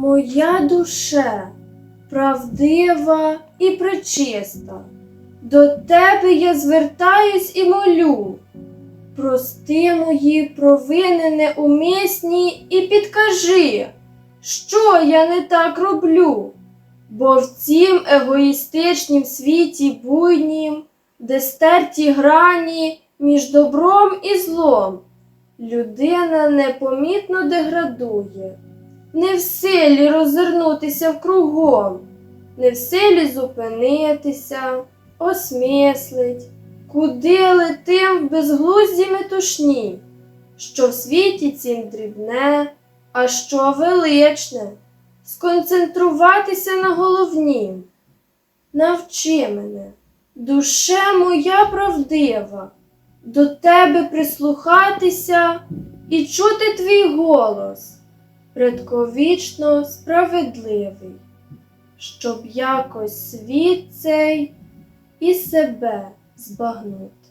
Моя душе, правдива і пречиста, до тебе я звертаюсь і молю. Прости мої провини неумісні і підкажи, що я не так роблю, бо в цім егоїстичнім світі буйнім, де стерті грані між добром і злом, людина непомітно деградує, не в силі розвернутися вкругом, не в силі зупинитися, осмислить, куди летим в безглузді метушні, що в світі цім дрібне, а що величне, сконцентруватися на головнім. Навчи мене, душе моя правдива, до тебе прислухатися і чути твій голос, предковічно справедливий, щоб якось світ цей і себе збагнути.